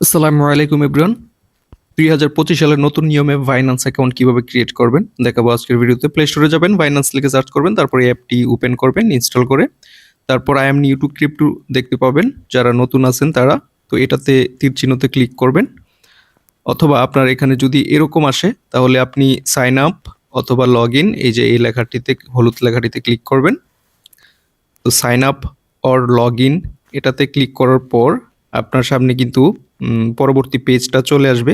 আসসালামু আলাইকুম এভরিওয়ান দুই হাজার পঁচিশ সালের নতুন নিয়মে ফাইন্যান্স অ্যাকাউন্ট কীভাবে ক্রিয়েট করবেন? দেখাবো আজকের ভিডিওতে। প্লে স্টোরে যাবেন ফাইন্যান্স লিখে সার্চ করবেন, তারপরে অ্যাপটি ওপেন করবেন ইনস্টল করে। তারপর আই এম ইউটিউব ক্রিপ্টু দেখতে পাবেন। যারা নতুন আছেন তারা, তো এটাতে তীর চিহ্নতে ক্লিক করবেন। অথবা আপনার এখানে যদি এরকম আসে, তাহলে আপনি সাইন আপ অথবা লগ ইন এই যে এই লেখাটিতে, হলুদ লেখাটিতে ক্লিক করবেন। তো sign up or log in এটাতে ক্লিক করার পর আপনার সামনে কিন্তু পরবর্তী পেজটা চলে আসবে।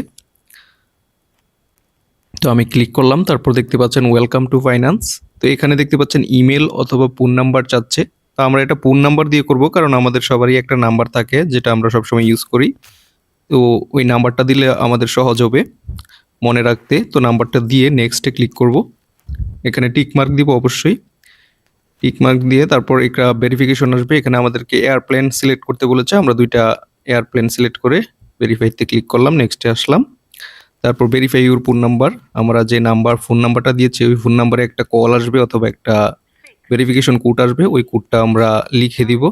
তো আমি ক্লিক করলাম, তারপর দেখতে পাচ্ছেন ওয়েলকাম টু ফাইন্যান্স তো এখানে দেখতে পাচ্ছেন ইমেল অথবা ফোন নাম্বার চাচ্ছে। তো আমরা এটা ফোন নাম্বার দিয়ে করব, কারণ আমাদের সবারই একটা নাম্বার থাকে, যেটা আমরা সবসময় ইউজ করি। তো ওই নাম্বারটা দিলে আমাদের সহজ হবে মনে রাখতে। তো নাম্বারটা দিয়ে নেক্সটে ক্লিক করব। এখানে টিক মার্ক দিব অবশ্যই। টিক মার্ক দিয়ে তারপর একটা ভেরিফিকেশন আসবে। এখানে আমাদেরকে এয়ারপ্লেন সিলেক্ট করতে বলেছে। আমরা দুইটা এয়ারপ্লেন সিলেক্ট করে ভেরিফাইতে ক্লিক করলাম নেক্সটে আসলাম। তারপর ভেরিফাই ইউর ফোন নাম্বার আমরা যে নাম্বার ফোন নাম্বারটা দিয়েছি, ওই ফোন নাম্বারে একটা কল আসবে অথবা একটা ভেরিফিকেশন কোড আসবে, ওই কোডটা আমরা লিখে দিব।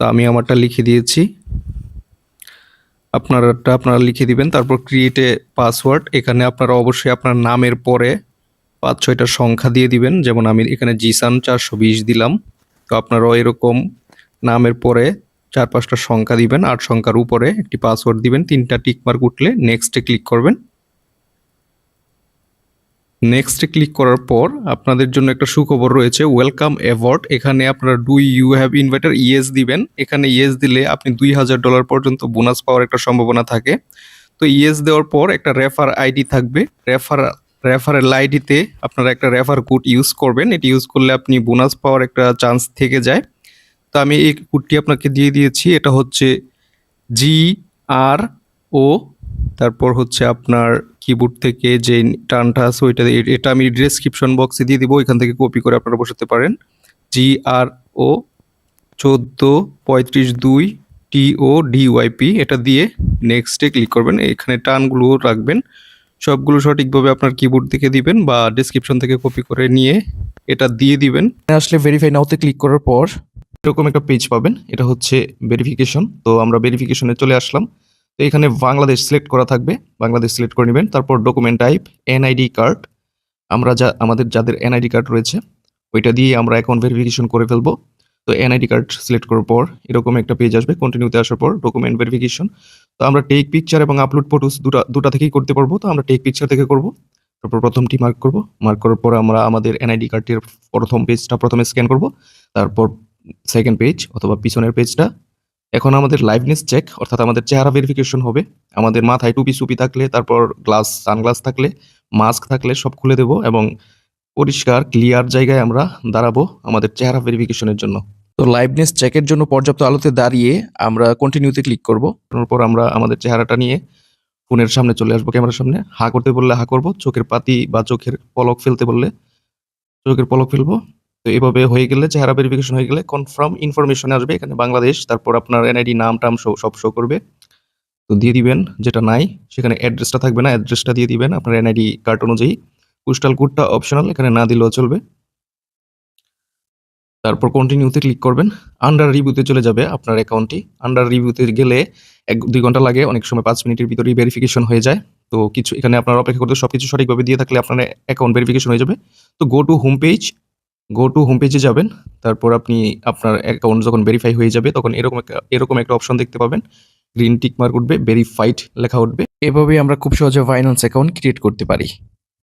তো আমি আমারটা লিখে দিয়েছি। আপনারটা আপনারা লিখে দিবেন, তারপর ক্রিয়েটে পাসওয়ার্ড এখানে আপনারা অবশ্যই আপনার নামের পরে পাঁচ, ছয়টা সংখ্যা দিয়ে দিবেন, যেমন আমি এখানে জিসান চারশো বিশ দিলাম। তো আপনারাও এরকম নামের পরে চার পাঁচটা সংখ্যা দিবেন, আট সংখ্যার উপরে একটি পাসওয়ার্ড দিবেন, তিনটা টিক মার্ক উঠলে নেক্সটে ক্লিক করবেন। নেক্সটে ক্লিক করার পর আপনাদের জন্য একটা সুখবর রয়েছে ওয়েলকাম অ্যাওয়ার্ড এখানে আপনারা do you have inviter yes দিবেন। এখানে ইয়েস দিলে আপনি দুই হাজার ডলার পর্যন্ত বোনাস পাওয়ার একটা সম্ভাবনা থাকে। তো ইয়েস দেওয়ার পর একটা রেফার আইডি থাকবে। রেফার রেফারেল আইডিতে আপনারা একটা রেফার কোড ইউজ করবেন। এটি ইউজ করলে আপনি বোনাস পাওয়ার একটা চান্স থেকে যায়। তো আমি এই কোডটি আপনাকে দিয়ে দিয়েছি। এটা হচ্ছে জি আর ও তারপর হচ্ছে আপনার কিবোর্ড থেকে যে টার্নটা আছে ওইটা এটা আমি ডিসক্রিপশন বক্সে দিয়ে দিব এখান থেকে কপি করে আপনারা বসাতে পারেন। জি আর ও চোদ্দ, পঁয়ত্রিশ, দুই টি ও ডিওয়াইপি এটা দিয়ে নেক্সটে ক্লিক করবেন। এখানে টার্নগুলো রাখবেন। সবগুলো সঠিকভাবে আপনার কিবোর্ড থেকে দিবেন বা ডিসক্রিপশন থেকে কপি করে নিয়ে এটা দিয়ে দিবেন। আসলে ভেরিফাই নাওতে ক্লিক করার পর এরকম একটা পেজ পাবেন, এটা হচ্ছে ভেরিফিকেশন তো আমরা ভেরিফিকেশনে চলে আসলাম। তো এখানে বাংলাদেশ সিলেক্ট করা থাকবে, বাংলাদেশ সিলেক্ট করে নেবেন। তারপর ডকুমেন্ট টাইপ এনআইডি কার্ড আমরা যা, আমাদের যাদের এনআইডি কার্ড রয়েছে, ওইটা দিয়ে আমরা অ্যাকাউন্ট ভেরিফিকেশন করে ফেলব। তো এনআইডি কার্ড সিলেক্ট করার পর এরকম একটা পেজ আসবে কন্টিনিউতে আসার পর ডকুমেন্ট ভেরিফিকেশন তো আমরা টেক পিকচার এবং আপলোড ফটোস দুটা দুটা থেকেই করতে পারব। তো আমরা টেক পিকচার থেকে করব। তারপর প্রথমটি মার্ক করব। মার্ক করার পর আমরা আমাদের এনআইডি কার্ডটির প্রথম পেজটা প্রথমে স্ক্যান করব। তারপর সেকেন্ড পেজ অথবা পিছনের পেজটা এখন আমাদের লাইভনেস চেক অর্থাৎ আমাদের চেহারা ভেরিফিকেশন হবে। আমাদের মাথায় টুপি সুপি থাকলে, তারপর গ্লাস সানগ্লাস থাকলে মাস্ক থাকলে সব খুলে দেব এবং পরিষ্কার ক্লিয়ার জায়গায় আমরা দাঁড়াবো আমাদের চেহারা ভেরিফিকেশনের জন্য। তো লাইভনেস চেকের জন্য পর্যাপ্ত আলোতে দাঁড়িয়ে আমরা কন্টিনিউতে ক্লিক করব। তারপর আমরা আমাদের চেহারাটা নিয়ে ফোনের সামনে চলে আসব ক্যামেরার সামনে। হা করতে বললে হা করব, চোখের পাতি বা চোখের পলক ফেলতে বললে, চোখের পলক ফেলব। তো এভাবে হয়ে গেলে চেহারা ভেরিফিকেশন হয়ে গেলে কনফার্ম ইনফরমেশন আসবে এখানে বাংলাদেশ, তারপর আপনার এনআইডি নাম, টাম সব সব শো করবে। তো দিয়ে দিবেন, যেটা নাই, সেখানে অ্যাড্রেসটা থাকবে না অ্যাড্রেসটা দিয়ে দিবেন আপনার এনআইডি কার্ড অনুযায়ী। পোস্টাল কোডটা অপশনাল এখানে না দিলেও চলবে। তারপর কন্টিনিউতে ক্লিক করবেন আন্ডার রিভিউতে চলে যাবে আপনার অ্যাকাউন্টটি আন্ডার রিভিউতে গেলে এক, দুই ঘণ্টা লাগে, অনেক সময় পাঁচ মিনিটের ভিতরেই ভেরিফিকেশন হয়ে যায়। তো কিছু, এখানে আপনার অপেক্ষা করতে সব কিছু সঠিকভাবে দিয়ে থাকলে আপনার অ্যাকাউন্ট ভেরিফিকেশন হয়ে যাবে। তো go to home page go to home পেজে যাবেন, তারপর আপনি আপনার অ্যাকাউন্ট যখন ভেরিফাই হয়ে যাবে, তখন এরকম এরকম একটা অপশন দেখতে পাবেন। গ্রিন টিক মার্ক উঠবে ভেরিফাইড লেখা উঠবে। এভাবে আমরা খুব সহজে ফাইন্যান্স অ্যাকাউন্ট ক্রিয়েট করতে পারি।